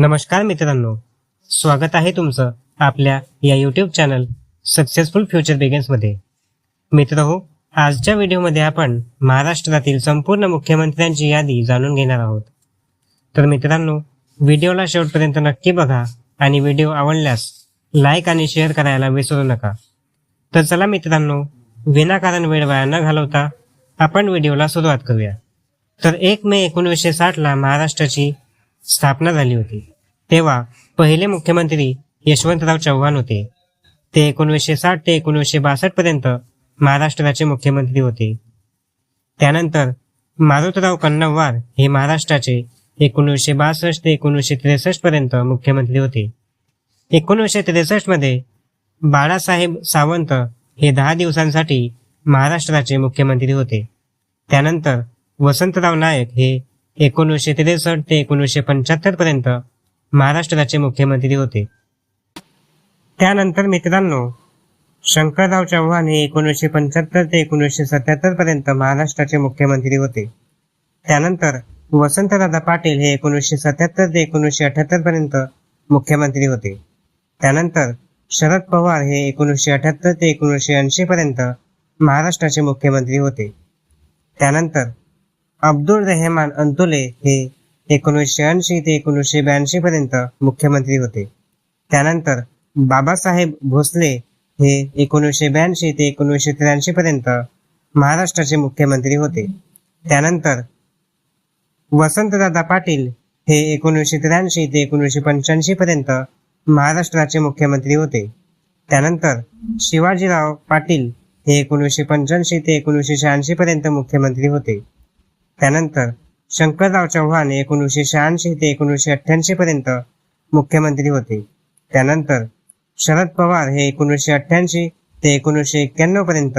नमस्कार मित्रांनो. स्वागत आहे तुमचं आपल्या या यूट्यूब चॅनल सक्सेसफुल फ्युचर बिगेन्समध्ये मित्र हो आजच्या व्हिडिओमध्ये आपण महाराष्ट्रातील संपूर्ण मुख्यमंत्र्यांची यादी जाणून घेणार आहोत. तर मित्रांनो व्हिडिओला शेवटपर्यंत नक्की बघा आणि व्हिडिओ आवडल्यास लाईक आणि शेअर करायला विसरू नका. तर चला मित्रांनो विनाकारण वेळ वाया न घालवता आपण व्हिडिओला सुरुवात करूया. तर एक मे एकोणीसशे साठला महाराष्ट्राची स्थापना झाली होती. तेव्हा पहिले मुख्यमंत्री यशवंतराव चव्हाण होते. ते एकोणीसशे साठ ते एकोणीसशे बासष्ट पर्यंत महाराष्ट्राचे मुख्यमंत्री होते. त्यानंतर मारुतराव कन्नववार हे महाराष्ट्राचे एकोणीसशे बासष्ट ते एकोणीसशे त्रेसष्ट पर्यंत मुख्यमंत्री होते. एकोणीसशे त्रेसष्टमध्ये बाळासाहेब सावंत हे दहा दिवसांसाठी महाराष्ट्राचे मुख्यमंत्री होते. त्यानंतर वसंतराव नाईक हे एकोणीसशे त्रेसष्ट ते एकोणीसशे पंच्याहत्तर पर्यंत महाराष्ट्राचे मुख्यमंत्री होते. त्यानंतर मित्रांनो शंकरराव चव्हाण हे एकोणीसशे पंच्याहत्तर ते एकोणीसशे सत्याहत्तर पर्यंत महाराष्ट्राचे मुख्यमंत्री होते. त्यानंतर वसंतदादा पाटील हे एकोणीसशे सत्याहत्तर ते एकोणीसशे अठ्याहत्तर पर्यंत मुख्यमंत्री होते. त्यानंतर शरद पवार हे एकोणीसशे अठ्याहत्तर ते एकोणीसशे ऐंशी पर्यंत महाराष्ट्राचे मुख्यमंत्री होते. त्यानंतर अब्दुल रेहमान अंतुले हे एकोणीसशे ऐंशी ते एकोणीसशे ब्याऐंशी पर्यंत मुख्यमंत्री होते. त्यानंतर बाबासाहेब भोसले हे एकोणीसशे ब्याऐंशी ते एकोणीसशे त्र्याऐंशी पर्यंत महाराष्ट्राचे मुख्यमंत्री होते. त्यानंतर वसंतदादा पाटील हे एकोणीसशे त्र्याऐंशी ते एकोणीसशे पंच्याऐंशी पर्यंत महाराष्ट्राचे मुख्यमंत्री होते. त्यानंतर शिवाजीराव पाटील हे एकोणीसशे पंच्याऐंशी ते एकोणीसशे शहाऐंशी पर्यंत मुख्यमंत्री होते. त्यानंतर शंकरराव चव्हाण एकोणीसशे शहाऐंशी ते एकोणीसशे अठ्ठ्याऐंशी पर्यंत मुख्यमंत्री होते. त्यानंतर शरद पवार हे एकोणीसशे अठ्ठ्याऐंशी ते एकोणीसशे एक्क्याण्णव पर्यंत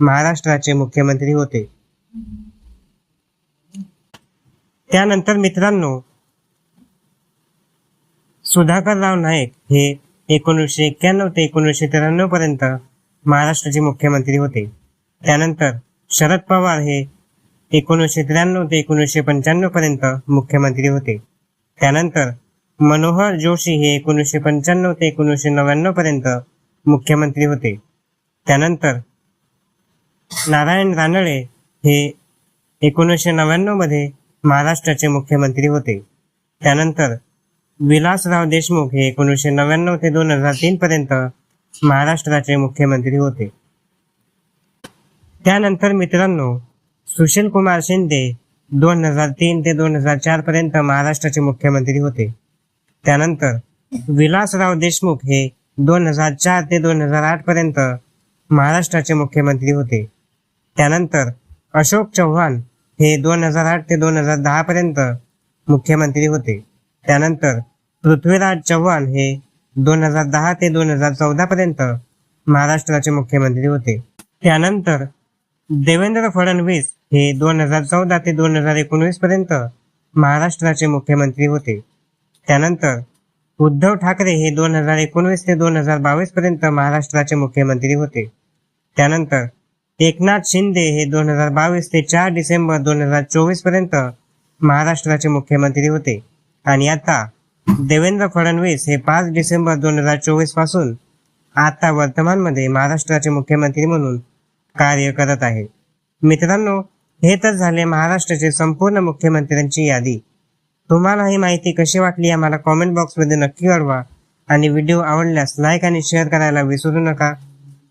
महाराष्ट्राचे मुख्यमंत्री होते. त्यानंतर मित्रांनो सुधाकरराव नाईक हे एकोणीसशे एक्क्याण्णव ते एकोणीसशे त्र्याण्णव पर्यंत महाराष्ट्राचे मुख्यमंत्री होते. त्यानंतर शरद पवार हे एकोणीसशे त्र्याण्णव ते एकोणीसशे पंच्याण्णव पर्यंत मुख्यमंत्री होते. त्यानंतर मनोहर जोशी हे एकोणीसशे पंच्याण्णव ते एकोणीसशे नव्याण्णव पर्यंत मुख्यमंत्री होते. त्यानंतर नारायण रानडे हे एकोणीसशे नव्याण्णवमध्ये महाराष्ट्राचे मुख्यमंत्री होते. त्यानंतर विलासराव देशमुख हे एकोणीसशे नव्याण्णव ते दोन हजार तीन पर्यंत महाराष्ट्राचे मुख्यमंत्री होते. त्यानंतर मित्रांनो सुशील कुमार शिंदे दोन हजार तीन ते दोन हजार चार पर्यंत महाराष्ट्राचे मुख्यमंत्री होते. त्यानंतर विलासराव देशमुख हे दोन हजार चार ते दोन हजार आठ पर्यंत महाराष्ट्राचे मुख्यमंत्री होते. त्यानंतर अशोक चव्हाण हे दोन हजार आठ ते दोन हजार दहा पर्यंत मुख्यमंत्री होते. त्यानंतर पृथ्वीराज चव्हाण हे दोन हजार दहा ते दोन हजार चौदा पर्यंत महाराष्ट्राचे मुख्यमंत्री होते. त्यानंतर देवेंद्र फडणवीस हे दोन हजार चौदा ते दोन हजार एकोणवीस पर्यंत महाराष्ट्राचे मुख्यमंत्री होते. त्यानंतर उद्धव ठाकरे हे दोन हजार एकोणवीस ते दोन हजार बावीस पर्यंत महाराष्ट्राचे मुख्यमंत्री होते. त्यानंतर एकनाथ शिंदे हे दोन हजार बावीस ते चार डिसेंबर दोन हजार चोवीसपर्यंत महाराष्ट्राचे मुख्यमंत्री होते. आणि आता देवेंद्र फडणवीस हे पाच डिसेंबर दोन हजार चोवीसपासून आता वर्तमानमध्ये महाराष्ट्राचे मुख्यमंत्री म्हणून कार्य करत आहे. मित्रांनो हे तर झाले महाराष्ट्राचे संपूर्ण मुख्यमंत्र्यांची यादी. तुम्हाला ही माहिती कशी वाटली आम्हाला कॉमेंट बॉक्समध्ये नक्की कळवा. आणि व्हिडिओ आवडल्यास लाईक आणि शेअर करायला विसरू नका.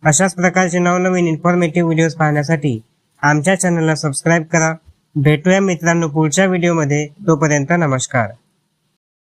अशाच प्रकारचे नवनवीन इन्फॉर्मेटिव्ह व्हिडिओज पाहण्यासाठी आमच्या चॅनलला सबस्क्राईब करा. भेटूया मित्रांनो पुढच्या व्हिडिओमध्ये तोपर्यंत नमस्कार.